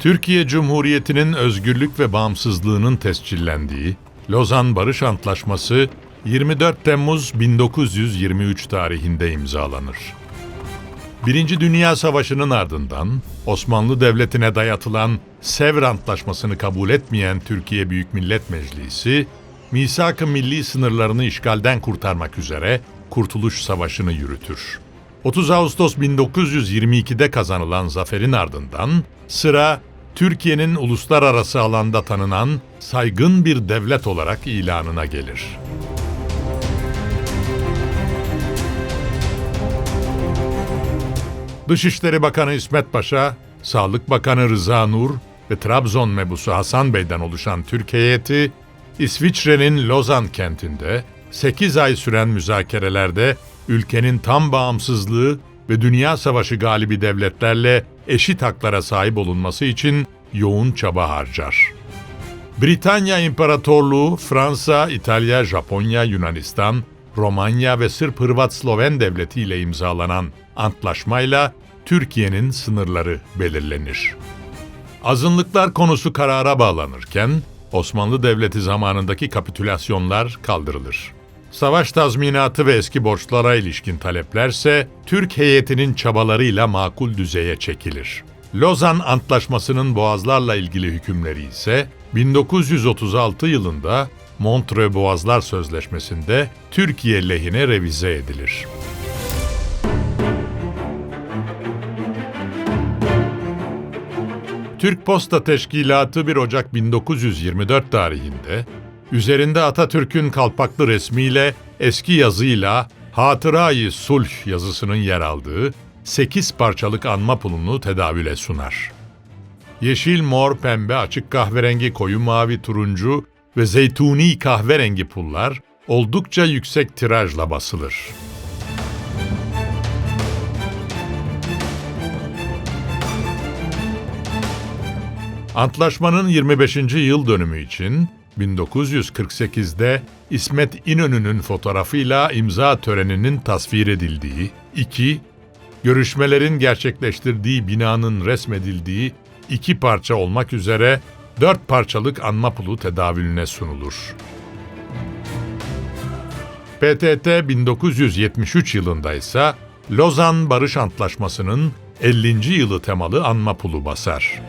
Türkiye Cumhuriyeti'nin özgürlük ve bağımsızlığının tescillendiği Lozan Barış Antlaşması 24 Temmuz 1923 tarihinde imzalanır. Birinci Dünya Savaşı'nın ardından Osmanlı Devleti'ne dayatılan Sevr Antlaşması'nı kabul etmeyen Türkiye Büyük Millet Meclisi, misak-ı milli sınırlarını işgalden kurtarmak üzere Kurtuluş Savaşı'nı yürütür. 30 Ağustos 1922'de kazanılan zaferin ardından sıra Türkiye'nin uluslararası alanda tanınan saygın bir devlet olarak ilanına gelir. Dışişleri Bakanı İsmet Paşa, Sağlık Bakanı Rıza Nur ve Trabzon mebusu Hasan Bey'den oluşan Türk heyeti, İsviçre'nin Lozan kentinde 8 ay süren müzakerelerde ülkenin tam bağımsızlığı ve Dünya Savaşı galibi devletlerle eşit haklara sahip olunması için yoğun çaba harcar. Britanya İmparatorluğu, Fransa, İtalya, Japonya, Yunanistan, Romanya ve Sırp Hırvat Sloven Devleti ile imzalanan antlaşmayla Türkiye'nin sınırları belirlenir. Azınlıklar konusu karara bağlanırken Osmanlı Devleti zamanındaki kapitülasyonlar kaldırılır. Savaş tazminatı ve eski borçlara ilişkin taleplerse Türk heyetinin çabalarıyla makul düzeye çekilir. Lozan Antlaşması'nın boğazlarla ilgili hükümleri ise 1936 yılında Montreux Boğazlar Sözleşmesi'nde Türkiye lehine revize edilir. Türk Posta Teşkilatı 1 Ocak 1924 tarihinde üzerinde Atatürk'ün kalpaklı resmiyle eski yazıyla Hatırayı Sulh yazısının yer aldığı 8 parçalık anma pulunu tedavüle sunar. Yeşil, mor, pembe, açık kahverengi, koyu mavi, turuncu ve zeytuni kahverengi pullar oldukça yüksek tirajla basılır. Antlaşmanın 25. yıl dönümü için 1948'de İsmet İnönü'nün fotoğrafıyla imza töreninin tasvir edildiği, 2. Görüşmelerin gerçekleştirdiği binanın resmedildiği iki parça olmak üzere dört parçalık anma pulu tedavülüne sunulur. PTT 1973 yılında ise Lozan Barış Antlaşması'nın 50. yılı temalı anma pulu basar.